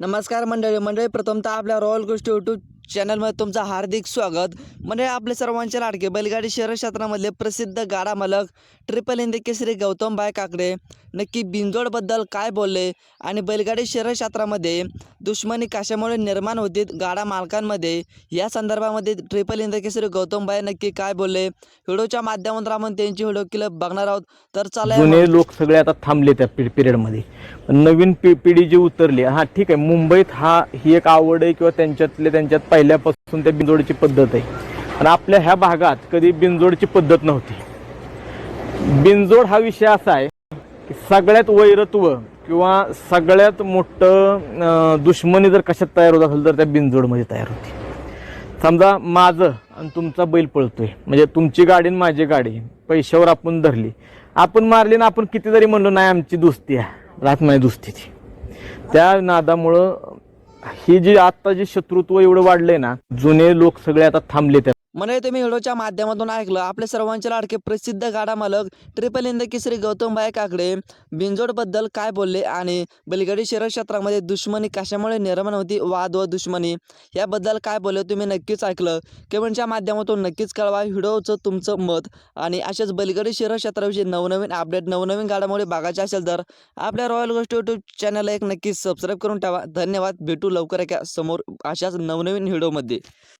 नमस्कार मंडळी मंडळी प्रथमतः आपल्या रॉयल गोष्टी यूट्यूब चॅनलमध्ये तुमचं हार्दिक स्वागत. म्हणजे आपले सर्वांचे लाडके बैलगाडी शहर क्षेत्रामधले प्रसिद्ध गाडा मालक ट्रिपल हिंदी केसरी गौतम बाय काकडे नक्की बिंजोडबद्दल काय बोलले आणि बैलगाडी शहर क्षेत्रामध्ये दुश्मनी कशामुळे निर्माण होती गाडा मालकांमध्ये? या संदर्भामध्ये ट्रिपल हिंदी केसरी गौतम बाय नक्की काय बोलले? व्हिडिओच्या माध्यमातून आपण त्यांची व्हिडिओ क्लिप बघणार आहोत. तर चला जुने लोक सगळे आता थांबले त्या पिरियडमध्ये. नवीन पिढी जी उतरली हा ठीक आहे मुंबईत हा ही एक आवड आहे किंवा त्यांच्यातले त्यांच्यात पहिल्यापासून त्या बिंजोडची पद्धत आहे. आणि आपल्या ह्या भागात कधी बिंजोडची पद्धत नव्हती. बिंजोड हा विषय असा आहे की सगळ्यात वैरत्व किंवा सगळ्यात मोठं दुश्मनी जर कशात तयार होत असेल तर त्या बिंजोडमध्ये तयार होती. समजा माझं आणि तुमचा बैल पळतोय. म्हणजे तुमची गाडी आणि माझी गाडी पैशावर आपण धरली. आपण मारली ना आपण किती जरी म्हणलो नाही आमची दुस्ती आहे. राहत नाही दुस्तीची. त्या नादामुळं हे जे आता जे शत्रुत्व एवढं वाढलंय ना जुने लोक सगळे आता थांबले त्या म्हणजे तुम्ही व्हिडिओच्या माध्यमातून ऐकलं. आपले सर्वांचे लाडके प्रसिद्ध गाडा मालक ट्रिपल इंद केसरी गौतमबाई काकडे बिंजोडबद्दल काय बोलले आणि बलगडी शहर क्षेत्रामध्ये दुश्मनी कशामुळे निर्माण होती? वाद व दुश्मनी याबद्दल काय बोलले? तुम्ही नक्कीच ऐकलं. कमेंटच्या माध्यमातून नक्कीच कळवा. व्हिडिओचं तुमचं मत आणि अशाच बलगडी शहर क्षेत्राविषयी नवनवीन अपडेट नवनवीन गाडामुळे बघायचे असेल तर आपल्या रॉयल गोष्ट यूट्यूब चॅनलला एक नक्कीच सबस्क्राईब करून ठेवा. धन्यवाद. भेटू लवकर एका समोर अशाच नवनवीन व्हिडिओमध्ये.